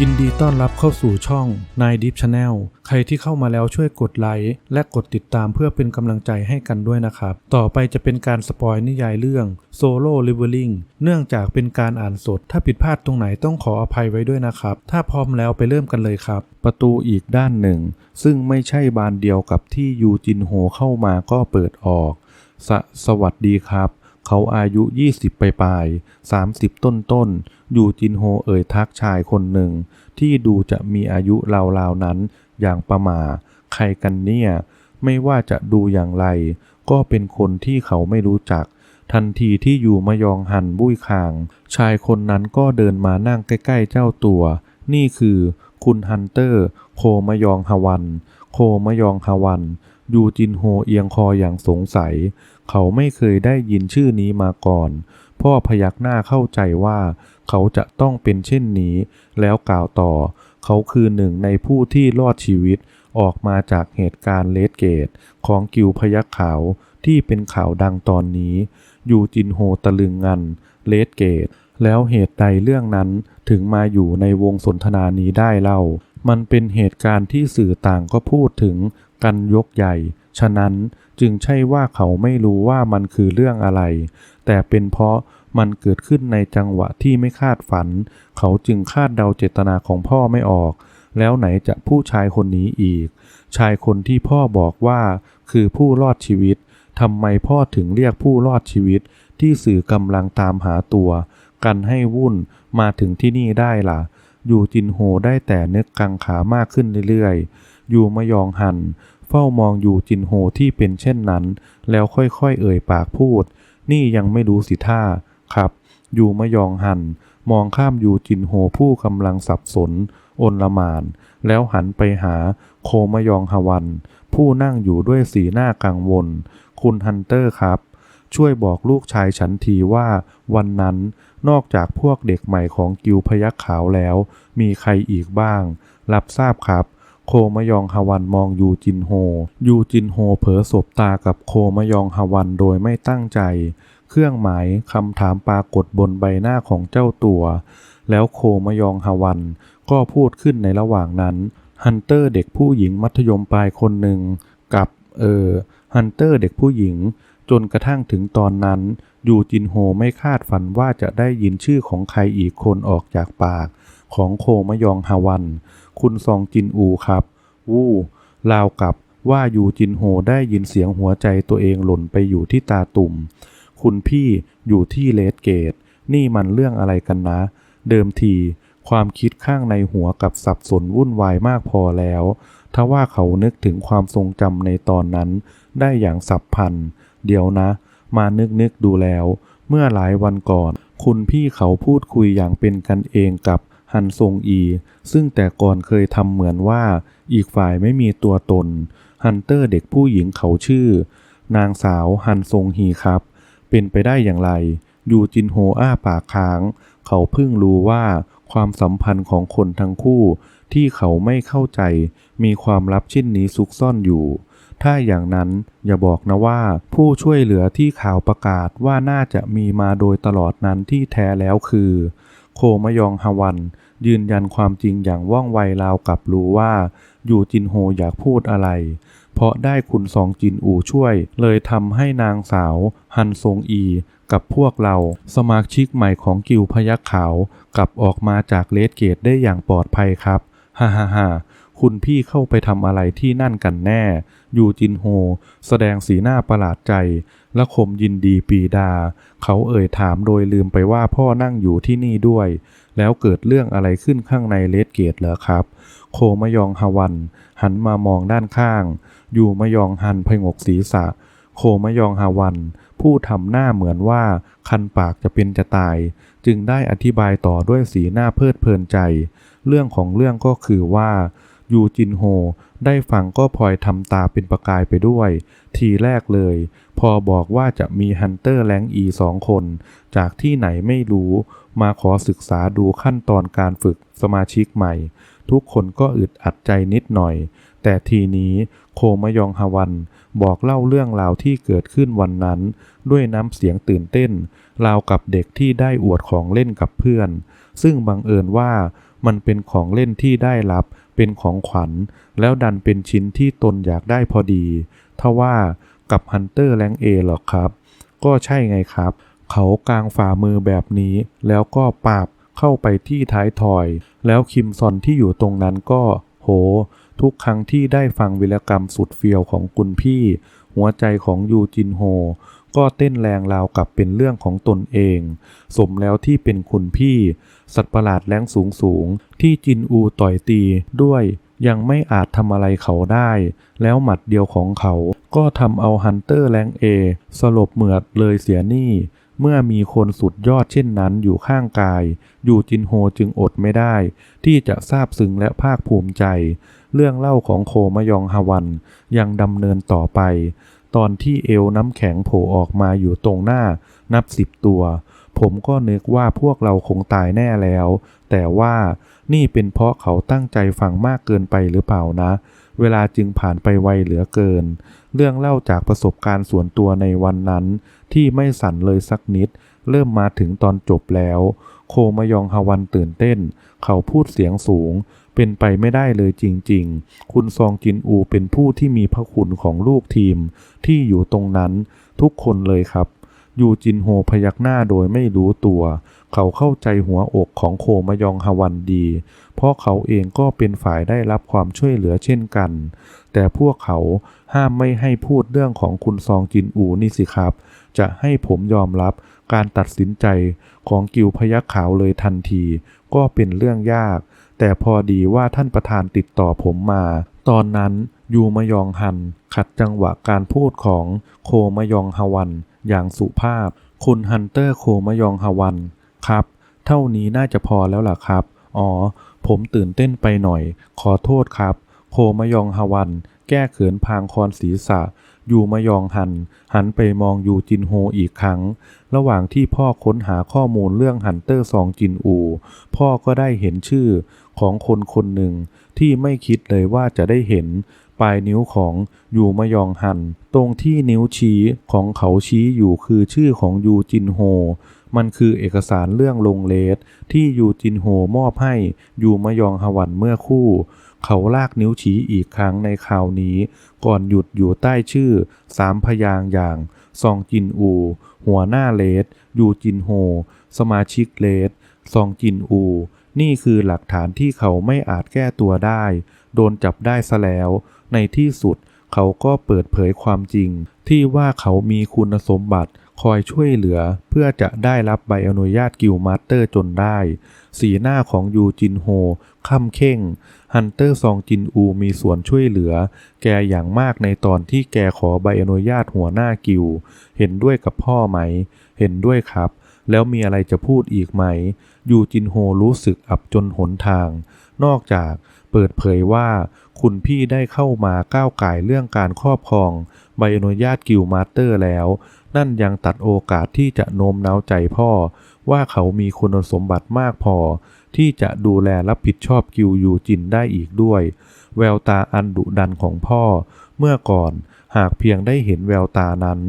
ยินดีต้อนรับเข้าสู่ช่องนายดิฟชาแนลใครที่เข้ามาแล้วช่วยกดไลค์และกดติดตามเพื่อเป็นกำลังใจให้กันด้วยนะครับ ต่อไปจะเป็นการสปอยนิยายเรื่องโซโล่ลิเวอริงเนื่องจากเป็นการอ่านสด ถ้าผิดพลาดตรงไหนต้องขออภัยไว้ด้วยนะครับ ถ้าพร้อมแล้วไปเริ่มกันเลยครับ ประตูอีกด้านหนึ่ง ซึ่งไม่ใช่บานเดียวกับที่ยูจินโฮเข้ามาก็เปิดออกสสวัสดีครับ เขาอายุ 20 ไปปลาย30 ต้นต้นๆยูจินโฮเอ่ยทักชายคนหนึ่ง ที่ดูจะมีอายุราวๆนั้นอย่างประมา ใครกันเนี่ย ไม่ว่าจะดูอย่างไร ก็เป็นคนที่เขาไม่รู้จัก ทันทีที่อยู่มายองหันบุ้ยคาง ชายคนนั้นก็เดินมานั่งใกล้ๆเจ้าตัว นี่คือคุณฮันเตอร์ โคมายองฮาวัน โคมายองฮาวัน ยูจินโฮเอียงคออย่างสงสัย เขาไม่เคยได้ยินชื่อนี้มาก่อน พ่อพยักหน้าเข้าใจว่า เขาจะต้องเป็นเช่นนี้ แล้วกล่าวต่อ เขาคือหนึ่งในผู้ที่รอดชีวิตออกมาจากเหตุการณ์เลดเกต ของกิวพยักขาวที่เป็นข่าวดังตอนนี้ ยูจินโฮตะลึงงันเลดเกต แล้วเหตุใดเรื่องนั้นถึงมาอยู่ในวงสนทนานี้ได้เล่า มันเป็นเหตุการณ์ที่สื่อต่างก็พูดถึงกันยกใหญ่ ฉะนั้น จึงใช่ว่าเขาไม่รู้ว่ามันคือเรื่องอะไร แต่เป็นเพราะมันเกิดขึ้นในจังหวะที่ไม่คาดฝัน เขาจึงคาดเดาเจตนาของพ่อไม่ออก แล้วไหนจะผู้ชายคนนี้อีก ชายคนที่พ่อบอกว่าคือผู้รอดชีวิตทำไมพ่อถึงเรียกผู้รอดชีวิตที่สื่อกำลังตามหาตัว กันให้วุ่นมาถึงที่นี่ได้ล่ะ อยู่จินโฮได้แต่นึกกังขามากขึ้นเรื่อยๆ อยู่มยองหัน เฝ้ามองยูจินโฮที่เป็นเช่นนั้น แล้วค่อยๆเอ่ยปากพูด นี่ยังไม่รู้สิท่าครับยูมยองหัน มองข้ามยูจินโฮผู้กำลังสับสนอนละมาน แล้วหันไปหาโคมยองฮาวัน ผู้นั่งอยู่ด้วยสีหน้ากังวล คุณฮันเตอร์ครับ ช่วยบอกลูกชายฉันทีว่าวันนั้นนอกจากพวกเด็กใหม่ของกิวพยักขาวแล้ว มีใครอีกบ้าง รับทราบครับ โคมยองฮวันมองยูจินโฮ ยูจินโฮเผลอสบตากับโคมยองฮวันโดยไม่ตั้งใจ เครื่องหมายคำถามปรากฏบนใบหน้าของเจ้าตัว แล้วโคมยองฮวันก็พูดขึ้นในระหว่างนั้น ฮันเตอร์เด็กผู้หญิงมัธยมปลายคนหนึ่ง กับเออฮันเตอร์เด็กผู้หญิง จนกระทั่งถึงตอนนั้น ยูจินโฮไม่คาดฝันว่าจะได้ยินชื่อของใครอีกคนออกจากปาก ของโคมยองฮวัน คุณซองจินอูครับ วู้ราวกับว่ายูจินโฮได้ยินเสียงหัวใจตัวเองหล่นไปอยู่ที่ตาตุ่ม คุณพี่อยู่ที่เลดเกต นี่มันเรื่องอะไรกันนะ เดิมที ความคิดข้างในหัวกับสับสนวุ่นวายมากพอแล้วทว่าเขานึกถึงความทรงจำในตอนนั้น ได้อย่างสับพัน เดี๋ยวนะ มานึกนึกดูแล้ว เมื่อหลายวันก่อน คุณพี่เขาพูดคุยอย่างเป็นกันเองกับ ฮันซงอี ซึ่งแต่ก่อนเคยทำเหมือนว่าอีกฝ่ายไม่มีตัวตน ฮันเตอร์เด็กผู้หญิงเขาชื่อ นางสาวฮันซงฮีครับ เป็นไปได้อย่างไร ยูจินโฮอ้าปากค้าง เขาเพิ่งรู้ว่าความสัมพันธ์ของคนทั้งคู่ ที่เขาไม่เข้าใจ มีความลับเช่นนี้ซุกซ่อนอยู่ ถ้าอย่างนั้นอย่าบอกนะว่า ผู้ช่วยเหลือที่ข่าวประกาศว่าน่าจะมีมาโดยตลอดนั้นที่แท้แล้วคือ โคมยองฮวัน ยืนยันความจริงอย่างว่องไวราวกับรู้ว่ายูจินโฮอยากพูดอะไร เพราะได้คุณซองจินอูช่วย เลยทำให้นางสาว ฮันซงอี กับพวกเรา สมาชิกใหม่ของกิวพยักขาวกลับออกมาจากเลสเกตได้อย่างปลอดภัยครับ ฮ่าฮ่าฮ่า คุณพี่เข้าไปทำอะไรที่นั่นกันแน่ ยูจินโฮ แสดงสีหน้าประหลาดใจ และคมยินดีปีดา เขาเอ่ยถามโดยลืมไปว่าพ่อนั่งอยู่ที่นี่ด้วย แล้วเกิดเรื่องอะไรขึ้นข้างในเลดเกตเหรอครับ โคมยองฮาวัน หันมามองด้านข้าง ยูมยองหันพงกศีรษะ โคมยองฮาวัน ผู้ทำหน้าเหมือนว่าคันปากจะเป็นจะตาย จึงได้อธิบายต่อด้วยสีหน้าเพลิดเพลินใจ เรื่องของเรื่องก็คือว่า ยูจินโฮ ได้ฟังก็พลอยทำตาเป็นประกายไปด้วย ทีแรกเลย พอบอกว่าจะมีฮันเตอร์แรงอีสองคน จากที่ไหนไม่รู้ มาขอศึกษาดูขั้นตอนการฝึกสมาชิกใหม่ ทุกคนก็อึดอัดใจนิดหน่อย แต่ทีนี้โคมยองฮาวันบอกเล่าเรื่องราวที่เกิดขึ้นวันนั้น ด้วยน้ำเสียงตื่นเต้น ราวกับเด็กที่ได้อวดของเล่นกับเพื่อน ซึ่งบังเอิญว่ามันเป็นของเล่นที่ได้รับ เป็นของขวัญ แล้วดันเป็นชิ้นที่ตนอยากได้พอดีทว่ากับฮันเตอร์แรงเอหรอครับ ก็ใช่ไงครับ เขากางฝ่ามือแบบนี้ แล้วก็ปาบเข้าไปที่ท้ายทอย แล้วคิมซอนที่อยู่ตรงนั้นก็ โห ทุกครั้งที่ได้ฟังวิรกรรมสุดเฟียวของคุณพี่ หัวใจของยูจินโฮ ก็เต้นแรงราวกับเป็นเรื่องของตนเอง สมแล้วที่เป็นคุณพี่ สัตว์ประหลาดแรงสูงสูง ที่จินอูต่อยตีด้วยยังไม่อาจทำอะไรเขาได้ แล้วหมัดเดียวของเขา ก็ทำเอาฮันเตอร์แรงเอสลบเหมือดเลยเสียนี่ เมื่อมีคนสุดยอดเช่นนั้นอยู่ข้างกายยูจินโฮจึงอดไม่ได้ ที่จะซาบซึ้งและภาคภูมิใจ เรื่องเล่าของโคมยองฮาวันยังดำเนินต่อไป ตอนที่เอวน้ำแข็งโผล่ออกมาอยู่ตรงหน้านับสิบตัว ผมก็นึกว่าพวกเราคงตายแน่แล้ว แต่ว่านี่เป็นเพราะเขาตั้งใจฟังมากเกินไปหรือเปล่านะ เวลาจึงผ่านไปไวเหลือเกิน เรื่องเล่าจากประสบการณ์ส่วนตัวในวันนั้น ที่ไม่สั่นเลยสักนิด เริ่มมาถึงตอนจบแล้ว โคมยองฮาวันตื่นเต้น เขาพูดเสียงสูง เป็นไปไม่ได้เลยจริง ๆ คุณซองจินอูเป็นผู้ที่มีพระคุณของลูกทีม ที่อยู่ตรงนั้นทุกคนเลยครับยูจินโฮพยักหน้าโดยไม่รู้ตัว เขาเข้าใจหัวอกของโคมยองฮวันดี เพราะเขาเองก็เป็นฝ่ายได้รับความช่วยเหลือเช่นกัน แต่พวกเขาห้ามไม่ให้พูดเรื่องของคุณซองจินอูนี่สิครับ จะให้ผมยอมรับการตัดสินใจของกิวพยักขาวเลยทันที ก็เป็นเรื่องยาก แต่พอดีว่าท่านประธานติดต่อผมมา ตอนนั้นยูมยองฮัน ขัดจังหวะการพูดของโคมยองฮวัน อย่างสุภาพ คุณฮันเตอร์โคมยองฮวันครับ เท่านี้น่าจะพอแล้วล่ะครับ อ๋อ ผมตื่นเต้นไปหน่อย ขอโทษครับ โคมยองฮวัน แก้เขินพางคอนศีรษะ ยูมยองหัน หันไปมองยูจินโฮอีกครั้ง ระหว่างที่พ่อค้นหาข้อมูลเรื่องฮันเตอร์ซองจินอู พ่อก็ได้เห็นชื่อของคนคนหนึ่ง ที่ไม่คิดเลยว่าจะได้เห็น ปลายนิ้วของยูมยองหัน ตรงที่นิ้วชี้ของเขาชี้อยู่คือชื่อของยูจินโฮมันคือเอกสารเรื่องลงเลสที่ยูจินโฮมอบให้ยูมยองฮวันเมื่อคู่ เขาลากนิ้วชี้อีกครั้งในคราวนี้ ก่อนหยุดอยู่ใต้ชื่อสามพยางอย่าง ซองจินอู หัวหน้าเลสยูจินโฮ สมาชิกเลสซองจินอู นี่คือหลักฐานที่เขาไม่อาจแก้ตัวได้ โดนจับได้ซะแล้ว ในที่สุดเขาก็เปิดเผยความจริง ที่ว่าเขามีคุณสมบัติ คอยช่วยเหลือเพื่อจะได้รับใบอนุญาตกิลมาสเตอร์จนได้ สีหน้าของยูจินโฮค่ำเข่ง ฮันเตอร์ซองจินอูมีส่วนช่วยเหลือ แกอย่างมากในตอนที่แกขอใบอนุญาตหัวหน้ากิลเห็นด้วยกับพ่อไหม เห็นด้วยครับ แล้วมีอะไรจะพูดอีกไหม ยูจินโฮรู้สึกอับจนหนทาง นอกจากเปิดเผยว่าคุณพี่ได้เข้ามาก้าวไก่เรื่องการครอบครองใบอนุญาตกิลมาสเตอร์แล้ว นั่นยังตัดโอกาสที่จะโน้มน้าวใจพ่อ ว่าเขามีคุณสมบัติมากพอ ที่จะดูแลรับผิดชอบกิลยูจินได้อีกด้วย แววตาอันดุดันของพ่อ เมื่อก่อนหากเพียงได้เห็นแววตานั้น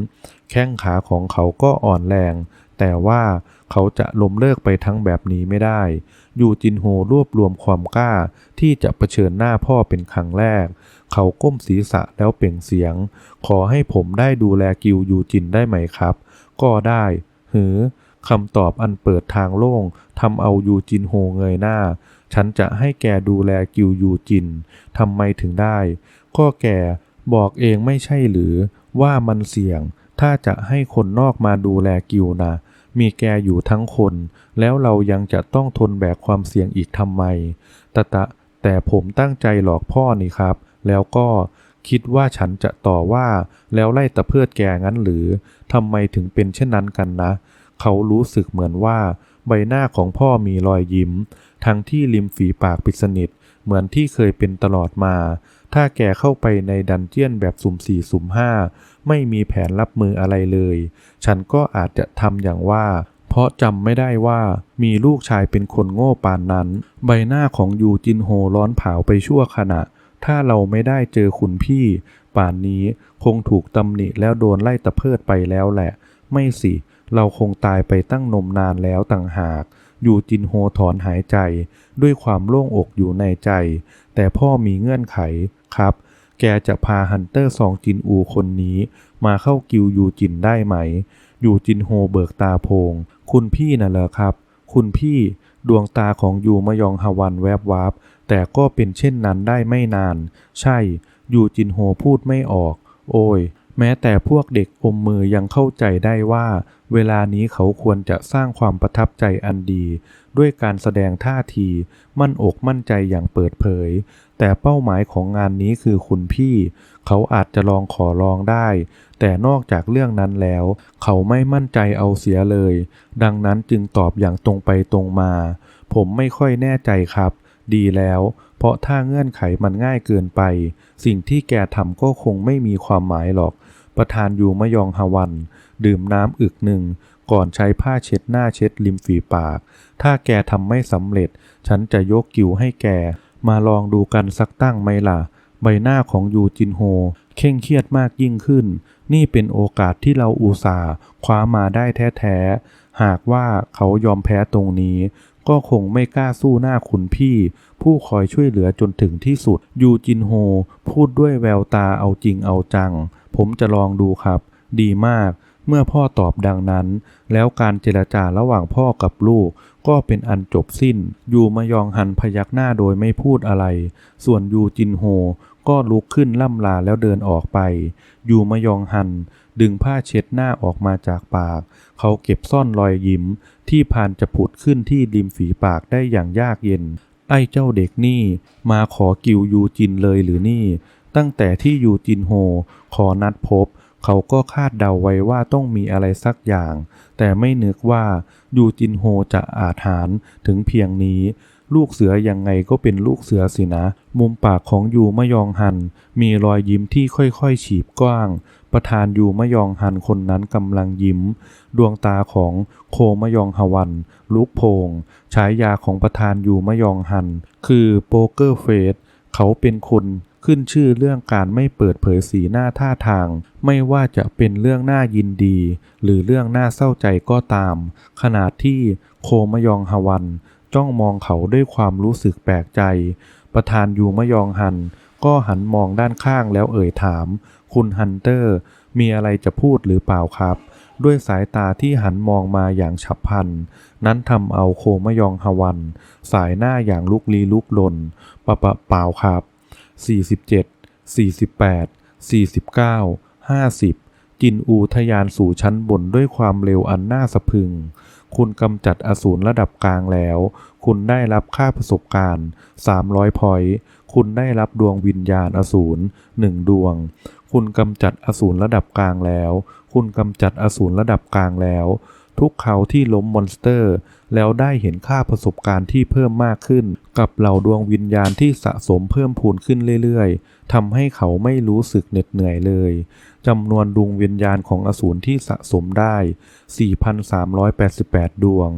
แข้งขาของเขาก็อ่อนแรง แต่ว่าเขาจะล้มเลิกไปทั้งแบบนี้ไม่ได้ ยูจินโฮรวบรวมความกล้าที่จะเผชิญหน้าพ่อเป็นครั้งแรก เขาก้มศีรษะแล้วเปล่งเสียง ขอให้ผมได้ดูแลกิลยูจินได้ไหมครับ ก็ได้หือคำตอบอันเปิดทางโล่งทำเอายูจินโฮเงยหน้า ฉันจะให้แกดูแลกิลยูจินทำไมถึงได้ ก็แกบอกเองไม่ใช่หรือว่ามันเสี่ยง ถ้าจะให้คนนอกมาดูแลกิลนะ มีแกอยู่ทั้งคน แล้วเรายังจะต้องทนแบกความเสี่ยงอีกทำไม ตะตะ แต่ผมตั้งใจหลอกพ่อนี่ครับ แล้วก็คิดว่าฉันจะต่อว่าแล้วไล่ตะเพิดแกงั้นหรือทำไมถึงเป็นเช่นนั้นกันนะ เขารู้สึกเหมือนว่า ใบหน้าของพ่อมีรอยยิ้ม ทั้งที่ริมฝีปากปิดสนิท เหมือนที่เคยเป็นตลอดมา ถ้าแกเข้าไปในดันเจียนแบบสุ่มสี่สุ่มห้าไม่มีแผนรับมืออะไรเลย ฉันก็อาจจะทำอย่างว่า เพราะจำไม่ได้ว่ามีลูกชายเป็นคนโง่ปานนั้น ใบหน้าของยูจินโฮร้อนเผาไปชั่วขณะ ถ้าเราไม่ได้เจอคุณพี่ ป่านนี้คงถูกตำหนิแล้วโดนไล่ตะเพิดไปแล้วแหละ ไม่สิ เราคงตายไปตั้งนมนานแล้วต่างหากยูจินโฮถอนหายใจ ด้วยความโล่งอกอยู่ในใจ แต่พ่อมีเงื่อนไข ครับ แกจะพาฮันเตอร์ซองจินอูคนนี้มาเข้ากิวยูจินได้ไหม ยูจินโฮเบิกตาโพง คุณพี่น่ะเหรอครับ คุณพี่ดวงตาของยูมยองฮาวันแวบวับแต่ก็เป็นเช่นนั้นได้ไม่นาน ใช่ ยูจินโฮพูดไม่ออก โอ้ย แม้แต่พวกเด็กอมมือยังเข้าใจได้ว่า เวลานี้เขาควรจะสร้างความประทับใจอันดี ด้วยการแสดงท่าที มั่นอกมั่นใจอย่างเปิดเผย แต่เป้าหมายของงานนี้คือคุณพี่ เขาอาจจะลองขอลองได้ แต่นอกจากเรื่องนั้นแล้ว เขาไม่มั่นใจเอาเสียเลย ดังนั้นจึงตอบอย่างตรงไปตรงมา ผมไม่ค่อยแน่ใจครับ ดีแล้ว เพราะถ้าเงื่อนไขมันง่ายเกินไป สิ่งที่แกทำก็คงไม่มีความหมายหรอก ประธานยูมยองฮาวัน ดื่มน้ำอึกหนึ่งก่อนใช้ผ้าเช็ดหน้าเช็ดริมฝีปาก ถ้าแกทำไม่สำเร็จ ฉันจะยกกิวให้แก มาลองดูกันสักตั้งไหมล่ะ ใบหน้าของยูจินโฮเคร่งเครียดมากยิ่งขึ้น นี่เป็นโอกาสที่เราอุตส่าห์คว้ามาได้แท้ๆ หากว่าเขายอมแพ้ตรงนี้ ก็คงไม่กล้าสู้หน้าคุณพี่ ผู้คอยช่วยเหลือจนถึงที่สุด ยูจินโฮพูดด้วยแววตาเอาจริงเอาจัง ผมจะลองดูครับ ดีมาก เมื่อพ่อตอบดังนั้น แล้วการเจรจาระหว่างพ่อกับลูกก็เป็นอันจบสิ้น ยูมยองหันพยักหน้าโดยไม่พูดอะไร ส่วนยูจินโฮก็ลุกขึ้นล่ำลาแล้วเดินออกไป ยูมยองหัน ดึงผ้าเช็ดหน้าออกมาจากปาก เขาเก็บซ่อนรอยยิ้ม ที่พานจะผุดขึ้นที่ริมฝีปากได้อย่างยากเย็น ไอ้เจ้าเด็กนี่ มาขอกิวยูจินเลยหรือนี่ ตั้งแต่ที่ยูจินโฮขอนัดพบ เขาก็คาดเดาไว้ว่าต้องมีอะไรสักอย่าง แต่ไม่นึกว่ายูจินโฮจะอาจหารถึงเพียงนี้ ลูกเสือยังไงก็เป็นลูกเสือสินะ มุมปากของยูมะยองหัน มีรอยยิ้มที่ค่อยๆ ฉีบกว้าง ประธานยูมะยองหันคนนั้นกำลังยิ้ม ดวงตาของโคมะยองฮวัน ลุกโพงฉายาของประธานยูมะยองหัน คือโป๊กเกอร์เฟสเขาเป็นคน ขึ้นชื่อเรื่องการไม่เปิดเผยสีหน้าท่าทาง ไม่ว่าจะเป็นเรื่องน่ายินดี หรือเรื่องน่าเศร้าใจก็ตามขนาดที่โคมยองฮวัน จ้องมองเขาด้วยความรู้สึกแปลกใจ ประธานยูมยองหัน ก็หันมองด้านข้างแล้วเอ่ยถาม คุณฮันเตอร์ มีอะไรจะพูดหรือเปล่าครับ ด้วยสายตาที่หันมองมาอย่างฉับพลัน นั้นทำเอาโคมยองฮวัน สายหน้าอย่างลุกลี้ลุกลนปะปะเปล่าครับ 47 48 49 50 จินอูทะยานสู่ชั้นบนด้วยความเร็วอันน่าสะพึง คุณกำจัดอสูรระดับกลางแล้ว คุณได้รับค่าประสบการณ์ 300 พอยต์คุณได้รับดวงวิญญาณอสูร1ดวง คุณกำจัดอสูรระดับกลางแล้ว คุณกำจัดอสูรระดับกลางแล้ว ทุกเขาที่ล้มมอนสเตอร์ แล้วได้เห็นค่าประสบการณ์ที่เพิ่มมากขึ้น กับเหล่าดวงวิญญาณที่สะสมเพิ่มพูนขึ้นเรื่อยๆทำให้เขาไม่รู้สึกเหน็ดเหนื่อยเลยจำนวนดวงวิญญาณของอสูรที่สะสมได้ 4,388 ดวง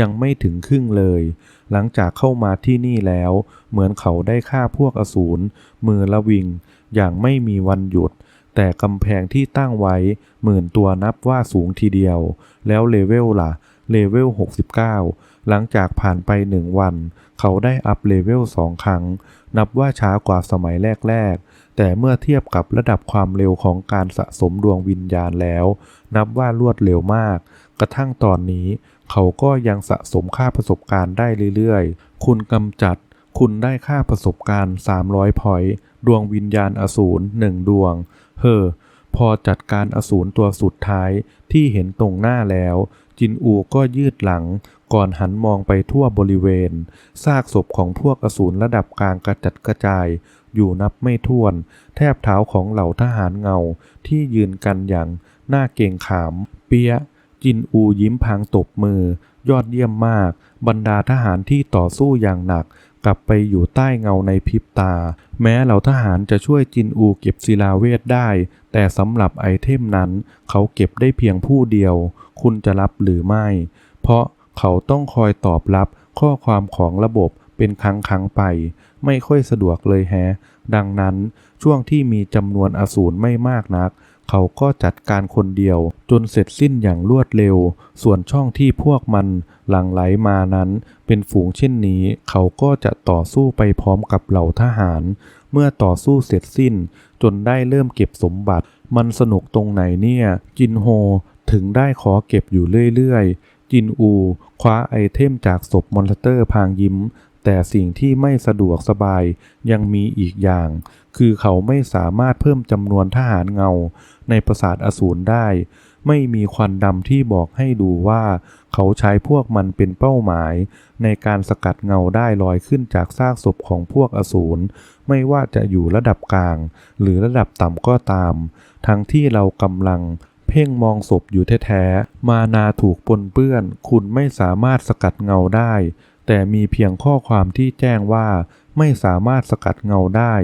ยังไม่ถึงครึ่งเลย หลังจากเข้ามาที่นี่แล้ว เหมือนเขาได้ฆ่าพวกอสูรมือละวิง อย่างไม่มีวันหยุด แต่กำแพงที่ตั้งไว้หมื่นตัวนับว่าสูงทีเดียว แล้วเลเวลล่ะ เลเวล 69 หลังจากผ่านไปหนึ่งวัน เขาได้อัพเลเวลสองครั้ง นับว่าช้ากว่าสมัยแรก ๆ แต่เมื่อเทียบกับระดับความเร็วของการสะสมดวงวิญญาณแล้ว นับว่ารวดเร็วมาก กระทั่งตอนนี้ เขาก็ยังสะสมค่าประสบการณ์ได้เรื่อยๆ คุณกำจัดคุณได้ค่าประสบการณ์ 300 พอยต์ ดวงวิญญาณอสูรหนึ่งดวง เฮอพอจัดการอสูรตัวสุดท้ายที่เห็นตรงหน้าแล้ว จินอูก็ยืดหลัง ก่อนหันมองไปทั่วบริเวณ ซากศพของพวกอสูรระดับกลางกระจัดกระจาย อยู่นับไม่ถ้วน แทบเท้าของเหล่าทหารเงาที่ยืนกันอย่างหน่าเกรงขาม เปียจินอูยิ้มพางตบมือ ยอดเยี่ยมมาก บรรดาทหารที่ต่อสู้อย่างหนัก กลับไปอยู่ใต้เงาในพริบตา แม้เหล่าทหารจะช่วยจินอูเก็บศิลาเวทได้ แต่สำหรับไอเทมนั้น เขาเก็บได้เพียงผู้เดียว คุณจะรับหรือไม่ เพราะเขาต้องคอยตอบรับข้อความของระบบเป็นครั้งครั้งไป ไม่ค่อยสะดวกเลยแฮะ ดังนั้นช่วงที่มีจำนวนอสูรไม่มากนัก เขาก็จัดการคนเดียวจนเสร็จสิ้นอย่างรวดเร็ว ส่วนช่องที่พวกมันหลั่งไหลมานั้น เป็นฝูงเช่นนี้ เขาก็จะต่อสู้ไปพร้อมกับเหล่าทหาร เมื่อต่อสู้เสร็จสิ้น จนได้เริ่มเก็บสมบัติ มันสนุกตรงไหนเนี่ยจินโฮถึงได้ขอเก็บอยู่เรื่อยๆ จินอู คว้าไอเทมจากศพมอนสเตอร์พางยิ้ม แต่สิ่งที่ไม่สะดวกสบายยังมีอีกอย่าง คือเขาไม่สามารถเพิ่มจำนวนทหารเงา ในปราสาทอสูรได้ ไม่มีควันดำที่บอกให้ดูว่า เขาใช้พวกมันเป็นเป้าหมาย ในการสกัดเงาได้ลอยขึ้นจากซากศพของพวกอสูรไม่ว่าจะอยู่ระดับกลาง หรือระดับต่ำก็ตาม ทั้งที่เรากำลังเพ่งมองศพอยู่แท้ๆ มานาถูกปนเปื้อน คุณไม่สามารถสกัดเงาได้ แต่มีเพียงข้อความที่แจ้งว่า ไม่สามารถสกัดเงาได้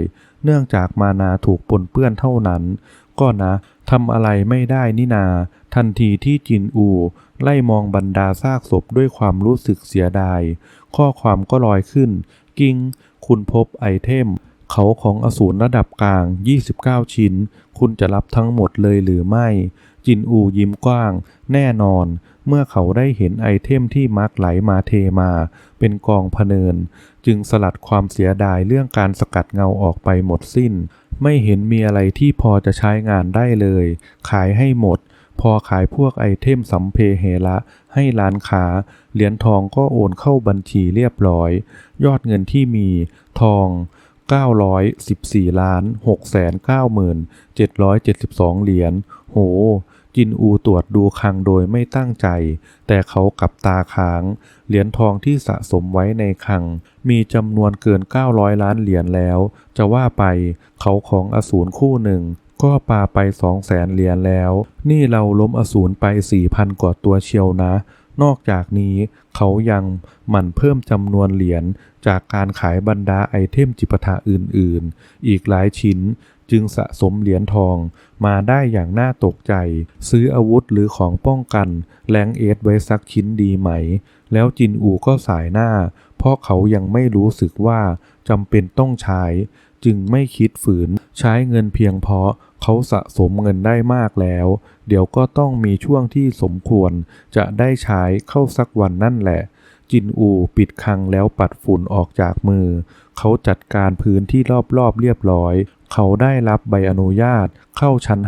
เนื่องจากมานาถูกปนเปื้อนเท่านั้น ก็นะ ทำอะไรไม่ได้นี่นา ทันทีที่จินอู ไล่มองบรรดาซากศพด้วยความรู้สึกเสียดาย ข้อความก็ลอยขึ้น กิ้ง คุณพบไอเทม เขาของอสูรระดับกลาง 29 ชิ้น คุณจะรับทั้งหมดเลยหรือไม่ จินอูยิ้มกว้าง แน่นอน เมื่อเขาได้เห็นไอเทมที่มักไหลมาเทมา เป็นกองพเนิน จึงสลัดความเสียดายเรื่องการสกัดเงาออกไปหมดสิ้น ไม่เห็นมีอะไรที่พอจะใช้งานได้เลย ขายให้หมด พอขายพวกไอเทมสัมเพเหระให้ร้านค้า เหรียญทองก็โอนเข้าบัญชีเรียบร้อย ยอดเงินที่มีทอง 914ล้าน6 9 7 7 2 เหรียญ โห จินอูตรวจดูคังโดยไม่ตั้งใจ แต่เขากลับตาค้าง เหรียญทองที่สะสมไว้ในคัง มีจำนวนเกิน 900 ล้านเหรียญแล้ว จะว่าไปเขาของอสูรคู่หนึ่ง ก็ปาไป200,000เหรียญแล้ว นี่เราล้มอสูรไป4,000กว่าตัวเชียวนะ นอกจากนี้เขายังหมั่นเพิ่มจำนวนเหรียญจากการขายบรรดาไอเทมจิปาถะอื่นๆ อีกหลายชิ้น จึงสะสมเหรียญทองมาได้อย่างน่าตกใจ ซื้ออาวุธหรือของป้องกันแรงเอสไว้สักชิ้นดีไหม แล้วจินอูก็สายหน้า เพราะเขายังไม่รู้สึกว่าจำเป็นต้องใช้ จึงไม่คิดฝืน ใช้เงินเพียงเพราะเขาสะสมเงินได้มากแล้ว เดี๋ยวก็ต้องมีช่วงที่สมควรจะได้ใช้เข้าสักวันนั่นแหละจินอูปิดคลังแล้วปัดฝุ่นออกจากมือ เขาจัดการพื้นที่รอบๆเรียบร้อย เขาได้รับใบอนุญาตเข้าชั้น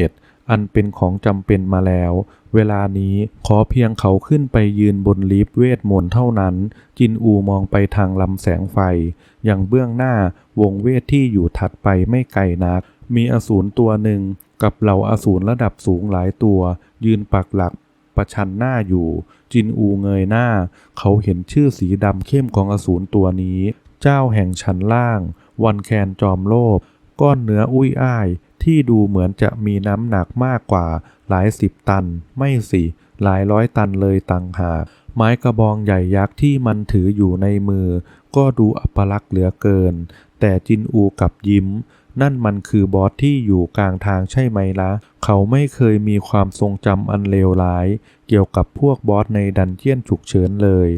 51 อันเป็นของจำเป็นมาแล้ว เวลานี้ขอเพียงเขาขึ้นไปยืนบนลิฟต์เวทมนต์เท่านั้น จินอูมองไปทางลำแสงไฟ อย่างเบื้องหน้าวงเวทที่อยู่ถัดไปไม่ไกลนัก มีอสูรตัวหนึ่งกับเหล่าอสูรระดับสูงหลายตัว ยืนปักหลักประชันหน้าอยู่ จินอูเงยหน้า เขาเห็นชื่อสีดำเข้มของอสูรตัวนี้ เจ้าแห่งชั้นล่าง วันแคนจอมโลภ ก้อนเนื้ออุ้ยอ้ายที่ดูเหมือนจะมีน้ำหนักมากกว่าหลายสิบตัน ไม่สิหลายร้อยตันเลยตังหากไม้กระบองใหญ่ยักษ์ที่มันถืออยู่ในมือ ก็ดูอัปลักษณ์เหลือเกิน แต่จินอูกับยิ้ม นั่นมันคือบอสที่อยู่กลางทางใช่ไหมละ่ะ เขาไม่เคยมีความทรงจำอันเลวร้าย เกี่ยวกับพวกบอสในดันเจียนฉุกเฉินเลย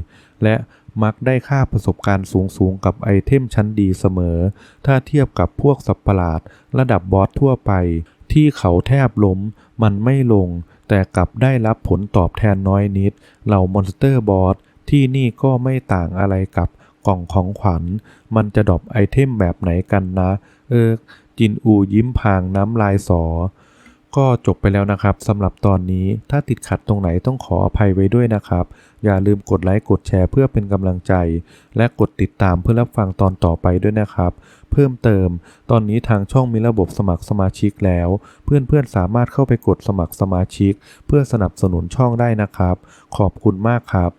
และ มักได้ค่าประสบการณ์สูงๆ กับไอเทมชั้นดีเสมอ ถ้าเทียบกับพวกสัตว์ประหลาด ระดับบอสทั่วไป ที่เขาแทบล้ม มันไม่ลง แต่กลับได้รับผลตอบแทนน้อยนิด เหล่ามอนสเตอร์บอสที่นี่ก็ไม่ต่างอะไรกับกล่องของขวัญ มันจะดรอปไอเทมแบบไหนกันนะ เออจินอูยิ้มพางน้ำลายสอ ก็จบไปแล้วนะครับสำหรับตอนนี้ถ้าติดขัดตรงไหนต้องขออภัยไว้ด้วยนะครับ อย่าลืมกดไลค์กดแชร์เพื่อเป็นกำลังใจ และกดติดตามเพื่อรับฟังตอนต่อไปด้วยนะครับ เพิ่มเติม ตอนนี้ทางช่องมีระบบสมัครสมาชิกแล้ว เพื่อนๆสามารถเข้าไปกดสมัครสมาชิก เพื่อสนับสนุนช่องได้นะครับ ขอบคุณมากครับ